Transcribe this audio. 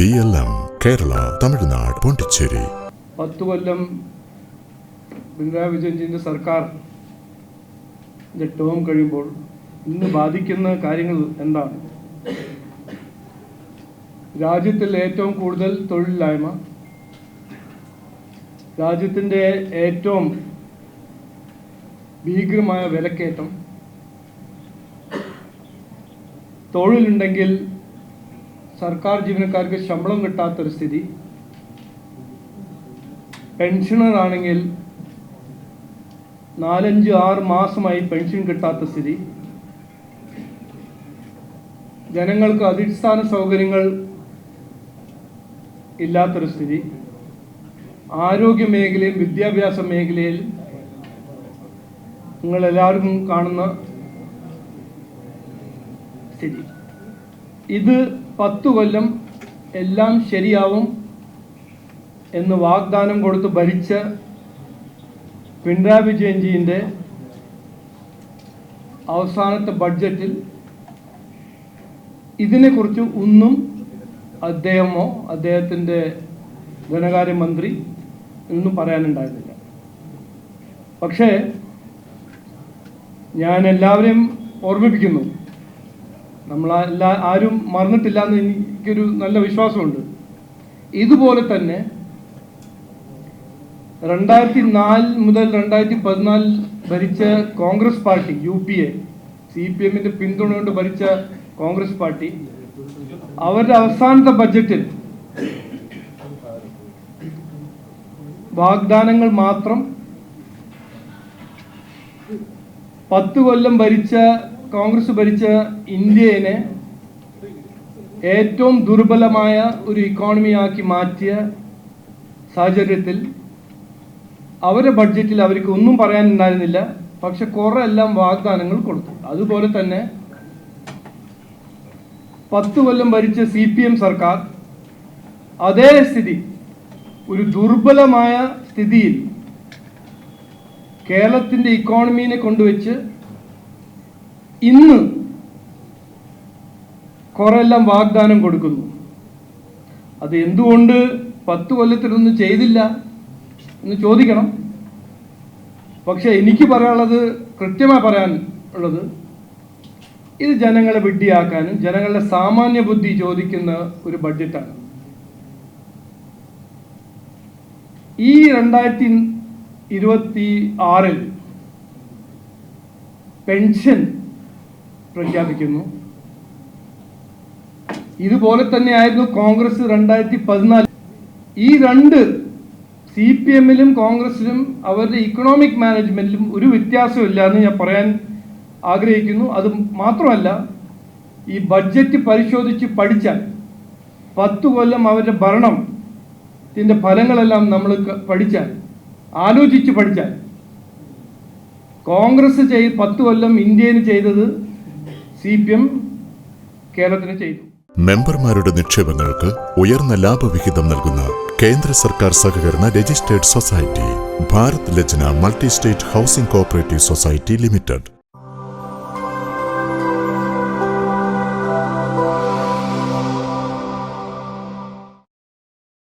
B L M Kerala Tamil Nadu Pondicherry പത്ത് കൊല്ലം പിണറായി വിജയന്റെ സർക്കാർ ടേം കഴിയുമ്പോൾ ഇന്ന് ബാധിക്കുന്ന കാര്യങ്ങൾ എന്താണ്? രാജ്യത്തിൽ ഏറ്റവും കൂടുതൽ തൊഴിലില്ലായ്മ രാജ്യത്തിന്റെ ഏറ്റവും ഭീകരമായ വിലക്കയറ്റം തൊഴിലുണ്ടെങ്കിൽ സർക്കാർ ജീവനക്കാർക്ക് ശമ്പളം കിട്ടാത്തൊരു സ്ഥിതി. പെൻഷനർ ആണെങ്കിൽ നാലഞ്ച് ആറ് മാസമായി പെൻഷൻ കിട്ടാത്ത സ്ഥിതി. ജനങ്ങൾക്ക് അടിസ്ഥാന സൗകര്യങ്ങൾ ഇല്ലാത്തൊരു സ്ഥിതി. ആരോഗ്യ മേഖലയും വിദ്യാഭ്യാസ മേഖലയിൽ നിങ്ങൾ എല്ലാവർക്കും കാണുന്ന സ്ഥിതി. ഇത് പത്തു കൊല്ലം എല്ലാം ശരിയാവും എന്ന് വാഗ്ദാനം കൊടുത്ത് ഭരിച്ച പിണറായി വിജയൻജിന്റെ അവസാനത്തെ ബഡ്ജറ്റിൽ ഇതിനെക്കുറിച്ച് ഒന്നും അദ്ദേഹമോ അദ്ദേഹത്തിന്റെ ധനകാര്യമന്ത്രി ഒന്നും പറയാനുണ്ടായിരുന്നില്ല. പക്ഷേ ഞാൻ എല്ലാവരെയും ഓർമ്മിപ്പിക്കുന്നു. നമ്മൾ ആരും മറന്നിട്ടില്ല എന്ന് എനിക്കൊരു നല്ല വിശ്വാസമുണ്ട്. ഇതുപോലെ തന്നെ രണ്ടായിരത്തി നാല് മുതൽ രണ്ടായിരത്തി പതിനാലിൽ ഭരിച്ച Congress party U P A C P എമ്മിന്റെ പിന്തുണ കൊണ്ട് ഭരിച്ച കോൺഗ്രസ് പാർട്ടി അവരുടെ അവസാനത്തെ ബജറ്റിൽ വാഗ്ദാനങ്ങൾ മാത്രം പത്ത് കൊല്ലം ഭരിച്ച കോൺഗ്രസ് ഭരിച്ച ഇന്ത്യനെ ഏറ്റവും ദുർബലമായ ഒരു ഇക്കോണമിയാക്കി മാറ്റിയ സാഹചര്യത്തിൽ അവരുടെ ബഡ്ജറ്റിൽ അവർക്ക് ഒന്നും പറയാനുണ്ടായിരുന്നില്ല. പക്ഷെ കുറെ എല്ലാം വാഗ്ദാനങ്ങൾ കൊടുത്തു. അതുപോലെ തന്നെ പത്ത് കൊല്ലം ഭരിച്ച സി പി എം സർക്കാർ അതേ സ്ഥിതി ഒരു ദുർബലമായ സ്ഥിതിയിൽ കേരളത്തിന്റെ ഇക്കോണമീനെ കൊണ്ടുവച്ച് ഇന്ന് കുറെല്ലാം വാഗ്ദാനം കൊടുക്കുന്നു. അത് എന്തുകൊണ്ട് പത്ത് കൊല്ലത്തിലൊന്നും ചെയ്തില്ല എന്ന് ചോദിക്കണം. പക്ഷേ എനിക്ക് പറയാനുള്ളത് കൃത്യമായി പറയാൻ ഉള്ളത് ഇത് ജനങ്ങളെ വിഡ്ഢിയാക്കാനും ജനങ്ങളുടെ സാമാന്യ ബുദ്ധി ചോദിക്കുന്ന ഒരു ബഡ്ജറ്റാണ്. ഈ രണ്ടായിരത്തി ഇരുപത്തി ആറിൽ പെൻഷൻ പ്രഖ്യാപിക്കുന്നു. ഇതുപോലെ തന്നെയായിരുന്നു കോൺഗ്രസ് രണ്ടായിരത്തി പതിനാല് ഈ രണ്ട് സി പി എമ്മിലും കോൺഗ്രസിലും അവരുടെ ഇക്കണോമിക് മാനേജ്മെന്റിലും ഒരു വ്യത്യാസമില്ല എന്ന് ഞാൻ പറയാൻ ആഗ്രഹിക്കുന്നു. അത് മാത്രമല്ല ഈ ബഡ്ജറ്റ് പരിശോധിച്ച് പഠിച്ചാൽ പത്ത് കൊല്ലം അവരുടെ ഭരണത്തിന്റെ ഫലങ്ങളെല്ലാം നമ്മൾ പഠിച്ചാൽ ആലോചിച്ച് പഠിച്ചാൽ കോൺഗ്രസ് ചെയ് പത്ത് കൊല്ലം ഇന്ത്യയിൽ ചെയ്തത് സി പി എം കേരളത്തിന് ചെയ്തു. മെമ്പർമാരുടെ നിക്ഷേപങ്ങൾക്ക് ഉയർന്ന ലാഭവിഹിതം നൽകുന്ന കേന്ദ്ര സർക്കാർ സഹകരണ registered society Bharat Lajna multi state housing cooperative society limited.